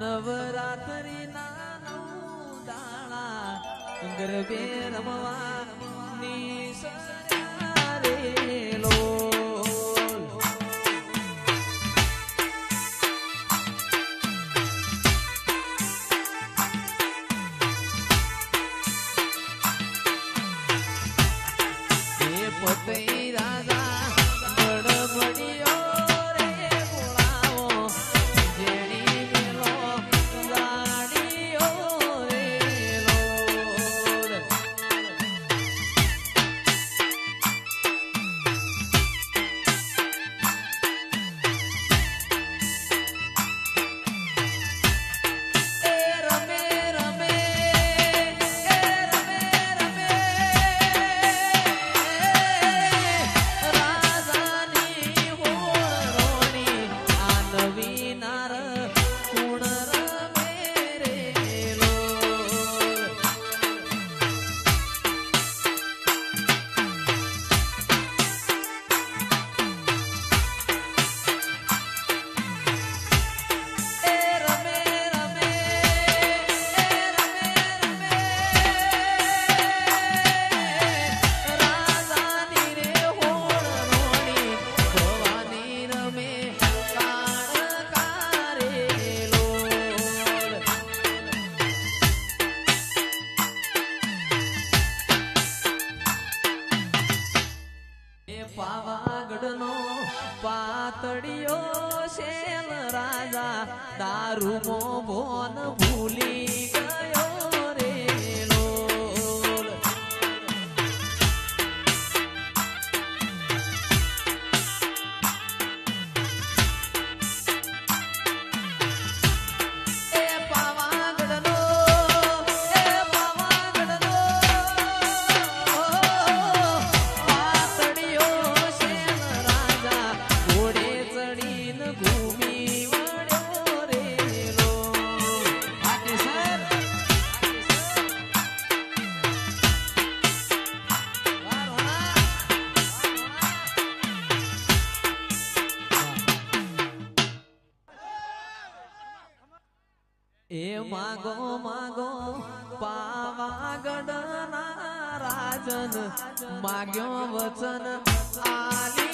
નવરાત્રી ના નવ દાણા ગરબે રમવા ની પાવાગઢનો પાતળિયો શેલ રાજા દારૂ મો ભૂલી ગયો. માગો માગો પાવાગઢના રાજન માગ્યો વચન આલી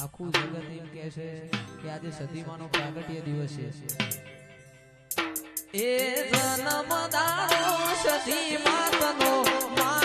આખું જગત એમ કે છે કે આજે સદીમાનો પ્રાગટ્ય દિવસ છે. એ જન્મ દારો સતી માતનો મા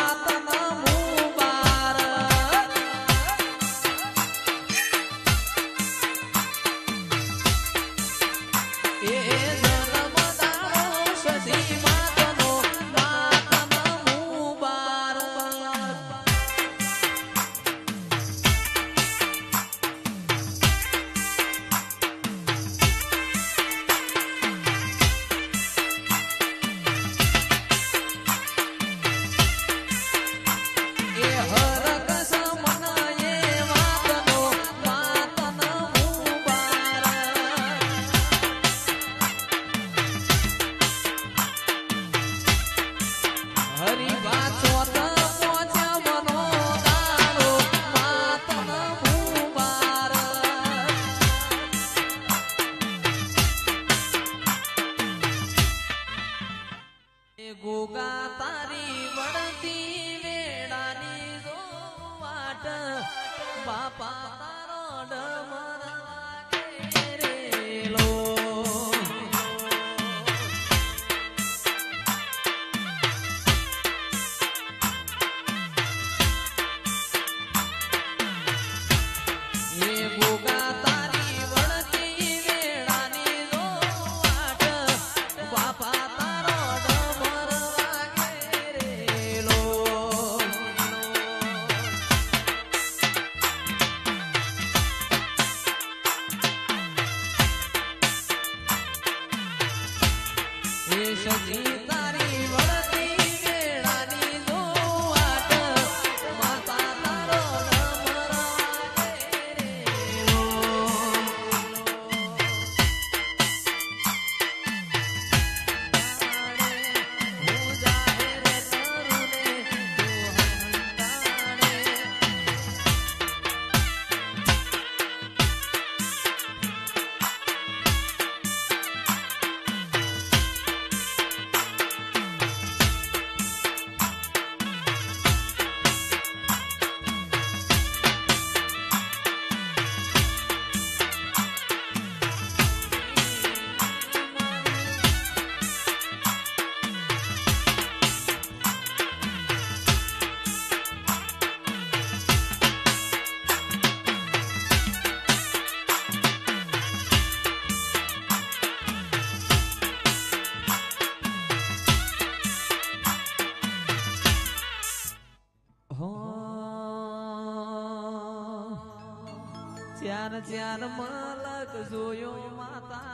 મલક જોયો માતા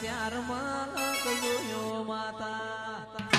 ત્યાર મલક જોયો માતા.